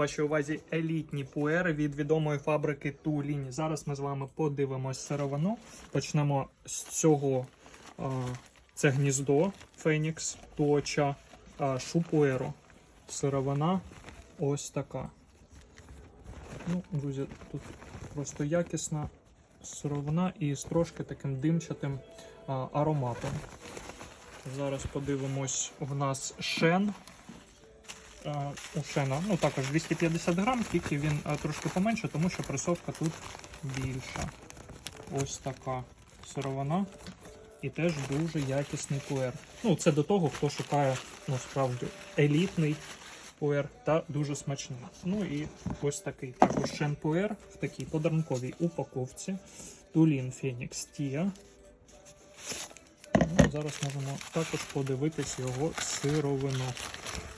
Вашій увазі елітні пуери від відомої фабрики Тулінь. Зараз ми з вами подивимось сировину. Почнемо з цього. Це гніздо Фенікс, точа, шупуеру. Сировина ось така. Ну, друзі, тут просто якісна сировина і з трошки таким димчатим ароматом. Зараз подивимось, в нас шен. А, шена, ну також 250 грам, тільки він трошки поменше, тому що пресовка тут більша. Ось така сировина. І теж дуже якісний пуер. Ну, це до того, хто шукає ну, елітний пуер та дуже смачний. Ну і ось такий також шен пуер в такій подарунковій упаковці. Тулін Фенікс Тія. Ну, зараз можемо також подивитись його сировину.